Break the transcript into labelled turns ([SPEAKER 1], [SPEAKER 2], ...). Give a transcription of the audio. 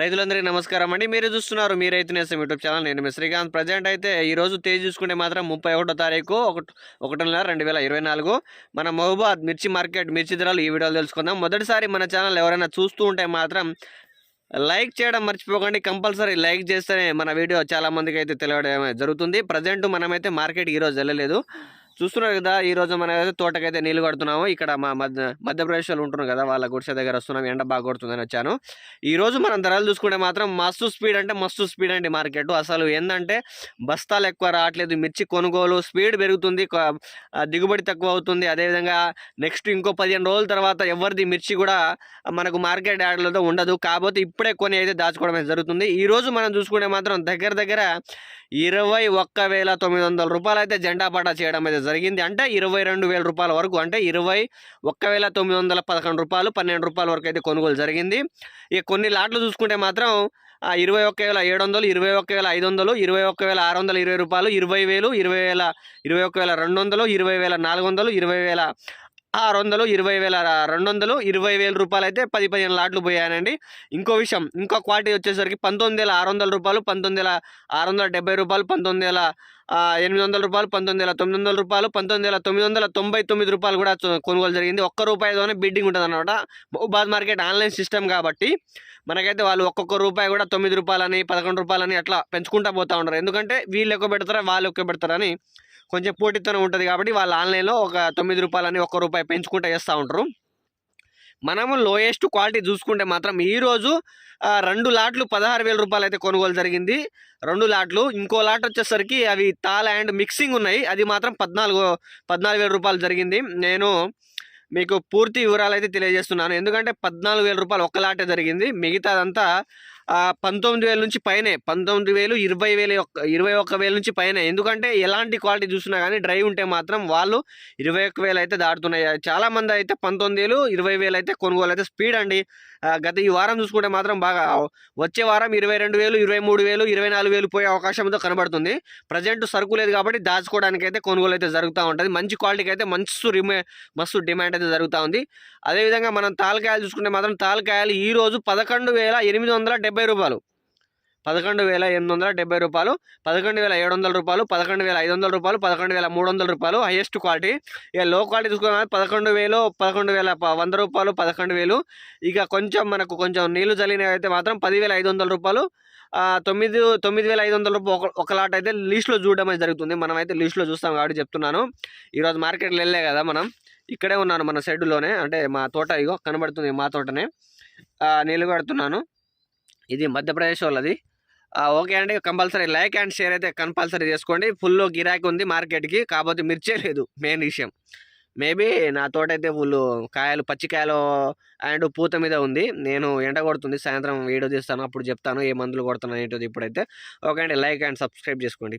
[SPEAKER 1] రైతులందరికీ నమస్కారం అండి. మీరు చూస్తున్నారు మీ రైతు నేసం యూట్యూబ్ ఛానల్. నేను మీ శ్రీకాంత్. ప్రజెంట్ అయితే ఈరోజు తేజ్ చూసుకుంటే మాత్రం ముప్పై ఒకటో తారీఖు ఒకటి ఒకటి రెండు వేల ఇరవై నాలుగు. మన మహబాద్ మిర్చి మార్కెట్ మిర్చి ధరలు ఈ వీడియోలో తెలుసుకుందాం. మొదటిసారి మన ఛానల్ ఎవరైనా చూస్తూ ఉంటే మాత్రం లైక్ చేయడం మర్చిపోకండి. కంపల్సరీ లైక్ చేస్తేనే మన వీడియో చాలామందికి అయితే తెలియడం జరుగుతుంది. ప్రజెంట్ మనమైతే మార్కెట్ ఈరోజు వెళ్ళలేదు. చూస్తున్నారు కదా ఈ రోజు మనం అయితే తోటకైతే నీళ్ళు కడుతున్నాము. ఇక్కడ మా మధ్య మధ్యప్రదేశ్ వాళ్ళు ఉంటున్నారు కదా వాళ్ళ గుడిసె దగ్గర వస్తున్నాం ఎండ బాగా కొడుతుందని వచ్చాను. ఈ రోజు మనం ధరలు చూసుకుంటే మాత్రం మస్తు స్పీడ్ అంటే మస్తు స్పీడ్ అండి మార్కెట్. అసలు ఏంటంటే బస్తాలు ఎక్కువ రావట్లేదు. మిర్చి కొనుగోలు స్పీడ్ పెరుగుతుంది. దిగుబడి తక్కువ అవుతుంది. అదేవిధంగా నెక్స్ట్ ఇంకో పదిహేను రోజుల తర్వాత ఎవరిది మిర్చి కూడా మనకు మార్కెట్ యార్డ్లతో ఉండదు. కాకపోతే ఇప్పుడే కొని అయితే దాచుకోవడం జరుగుతుంది. ఈ రోజు మనం చూసుకుంటే మాత్రం దగ్గర దగ్గర ఇరవై ఒక్క వేల తొమ్మిది వందల రూపాయలు అయితే జెండా పాట చేయడం అయితే జరిగింది. అంటే ఇరవై రెండు వేల రూపాయల వరకు అంటే ఇరవై ఒక్క వేల తొమ్మిది వందల పదకొండు రూపాయలు పన్నెండు రూపాయల వరకు అయితే కొనుగోలు జరిగింది. ఇక కొన్ని లాట్లు చూసుకుంటే మాత్రం ఇరవై ఒక్క వేల ఏడు వందలు ఇరవై ఒక్క వేల ఐదు వందలు ఇరవై ఒక్క వేల ఆరు వందల ఇరవై రూపాయలు ఇరవై వేలు ఇరవై వేల ఇరవై ఒక్క వేల రెండు వందలు ఇరవై వేల నాలుగు వందలు ఇరవై వేల ఆరు వందలు ఇరవై వేల రెండు వందలు ఇరవై వేల రూపాయలు అయితే పది పదిహేను లాట్లు పోయానండి ఇంకో విషయం ఇంకో క్వాలిటీ వచ్చేసరికి పంతొమ్మిది వేల ఆరు వందల రూపాయలు పంతొమ్మిది వేల ఆరు వందల డెబ్బై రూపాయలు పంతొమ్మిది వేల ఎనిమిది వందల రూపాయలు పంతొమ్మిది వేల తొమ్మిది వందల రూపాయలు పంతొమ్మిది వేల తొమ్మిది వందల తొంభై తొమ్మిది రూపాయలు కూడా కొనుగోలు జరిగింది. ఒక్క రూపాయితోనే బిడ్డింగ్ ఉంటుంది అనమాట మహబూబాద్ మార్కెట్ ఆన్లైన్ సిస్టమ్ కాబట్టి మనకైతే వాళ్ళు ఒక్కొక్క రూపాయి కూడా తొమ్మిది రూపాయలని పదకొండు రూపాయలని అట్లా పెంచుకుంటా పోతూ ఉంటారు ఎందుకంటే వీళ్ళు ఎక్కువ పెడతారా వాళ్ళు ఎక్కువ పెడతారని కొంచెం పోటీతోనే ఉంటుంది కాబట్టి వాళ్ళు ఆన్లైన్లో ఒక తొమ్మిది రూపాయలని ఒక్క రూపాయి పెంచుకుంటూ వేస్తూ ఉంటారు. మనము లోయెస్ట్ క్వాలిటీ చూసుకుంటే మాత్రం ఈరోజు రెండు లాట్లు పదహారు వేల రూపాయలు అయితే కొనుగోలు జరిగింది. రెండు లాట్లు ఇంకో లాట్ వచ్చేసరికి అవి తాళ అండ్ మిక్సింగ్ ఉన్నాయి. అది మాత్రం పద్నాలుగు పద్నాలుగు వేల రూపాయలు జరిగింది. నేను మీకు పూర్తి వివరాలు అయితే తెలియజేస్తున్నాను. ఎందుకంటే పద్నాలుగు వేల రూపాయలు ఒక్క లాటే జరిగింది. మిగతాదంతా పంతొమ్మిది వేల నుంచి పైనే పంతొమ్మిది వేలు ఇరవై వేల ఒక్క ఇరవై ఒక్క వేల నుంచి పైన. ఎందుకంటే ఎలాంటి క్వాలిటీ చూసినా కానీ డ్రై ఉంటే మాత్రం వాళ్ళు ఇరవై ఒక్క వేలు అయితే దాటుతున్నాయి. చాలా మంది అయితే పంతొమ్మిది వేలు ఇరవై వేలు అయితే కొనుగోలు అయితే స్పీడ్ అండి. గత ఈ వారం చూసుకుంటే మాత్రం బాగా వచ్చే వారం ఇరవై రెండు వేలు ఇరవై మూడు వేలు ఇరవై నాలుగు వేలు పోయే అవకాశంతో కనబడుతుంది. ప్రజెంట్ సరుకు లేదు కాబట్టి దాచుకోవడానికి అయితే కొనుగోలు అయితే జరుగుతూ ఉంటుంది. మంచి క్వాలిటీకి అయితే మస్తు రిమే మస్తు డిమాండ్ అయితే జరుగుతూ ఉంది. అదేవిధంగా మనం తాలకాయలు చూసుకుంటే మాత్రం తాలకాయలు ఈరోజు పదకొండు వేల ఎనిమిది వందల డెబ్బై రూపాయలు. పదకొండు వేల ఎనిమిది వందల డెబ్బై రూపాయలు పదకొండు వేల ఏడు వందల రూపాయలు పదకొండు వేల ఐదు వందల రూపాయలు పదకొండు వేల మూడు వందల రూపాయలు హైయెస్ట్ క్వాలిటీ ఇక లో క్వాలిటీ చూసుకున్నా పదకొండు వేలు పదకొండు వేల వంద రూపాయలు పదకొండు వేలు. ఇక కొంచెం మనకు కొంచెం నీళ్ళు చల్లినవి అయితే మాత్రం పదివేల ఐదు వందల రూపాయలు తొమ్మిది తొమ్మిది వేల ఐదు వందల రూపాయలు ఒక లాట్ అయితే లీస్ట్లో చూడడం అయితే జరుగుతుంది. మనం అయితే లీస్ట్లో చూస్తాం కాబట్టి చెప్తున్నాను. ఈరోజు మార్కెట్లో వెళ్ళే కదా మనం. ఇక్కడే ఉన్నాను మన షెడ్లోనే అంటే మా తోట ఇగో కనబడుతుంది మా తోటనే. నిలబెడుతున్నాను నీళ్ళు ఇది మధ్యప్రదేశ్ వాళ్ళది. ఓకే అండి కంపల్సరీ లైక్ అండ్ షేర్ అయితే కంపల్సరీ చేసుకోండి. ఫుల్ గిరాకీ ఉంది మార్కెట్కి కాకపోతే మిర్చే లేదు మెయిన్ విషయం. మేబీ నా తోట అయితే ఫుల్ కాయలు పచ్చికాయలు అండ్ పూత మీద ఉంది. నేను ఎండ కొడుతుంది సాయంత్రం వీడియో తీస్తాను అప్పుడు చెప్తాను ఏ మందులు కొడుతున్నాను ఏంటో ఇప్పుడైతే. ఓకే అండి లైక్ అండ్ సబ్స్క్రైబ్ చేసుకోండి.